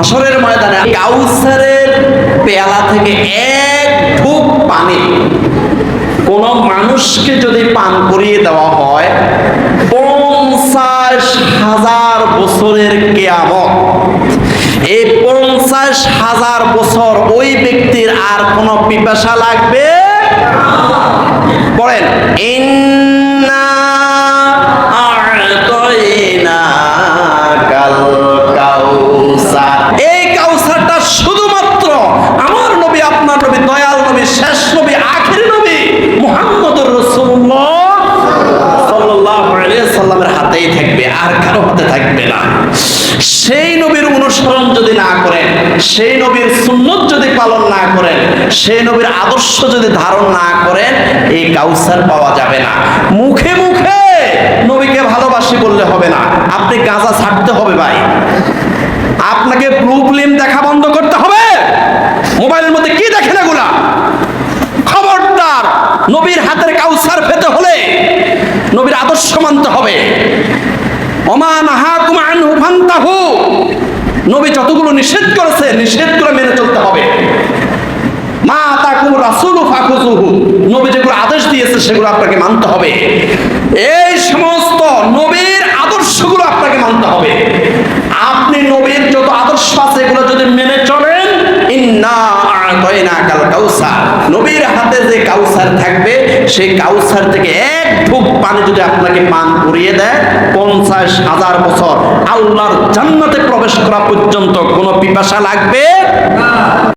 হাসরের ময়দানে কাউসারের পেয়ালা থেকে এক ঢুক পানি। কোন মানুষকে যদি পান করিয়ে দেওয়া হয়, পঞ্চাশ হাজার বছরের কেয়ামত। এই পঞ্চাশ হাজার বছর ওই ব্যক্তির আর কোনো পিপাসা লাগবে? পড়েন সাল্লামের হাতেই থাকবে, আর কারও হাতে থাকবে না। সেই নবীর অনুসরণ যদি না করেন, সেই নবীর সুন্নত যদি পালন না করেন, সেই নবীর আদর্শ যদি ধারণ না করেন, এই কাউসার পাওয়া যাবে না। মুখে মুখে নবীকে ভালোবাসি বললে হবে না। আপনি গাঁজা ছাড়তে হবে ভাই। আপনাকে ব্লু ফিল্ম দেখা বন্ধ করতে হবে। মোবাইলের মধ্যে কি দেখেন এগুলা? খবরদার, নবীর হাতের কাউসার পেতে হলে নবীর আদর্শ মানতে হবে। নবী যতগুলো নিষেধ করেছে, নিষেধগুলো মেনে চলতে হবে। মা তাকুম নবী যেগুলো আদেশ দিয়েছে, সেগুলো আপনাকে মানতে হবে। এই সমস্ত নবীর আদর্শগুলো আপনাকে মানতে হবে। আপনি নবীর যত আদর্শ আছে, এগুলো যদি মেনে চলেন, ইন্না কাউসার নবীর হাতে যে কাউসার থাকবে সেই কাউসার থেকে এক ঢুক পানি যদি আপনাকে পান করিয়ে দেয়, পঞ্চাশ হাজার বছর আল্লাহর জান্নাতে প্রবেশ করা পর্যন্ত কোনো পিপাসা লাগবে?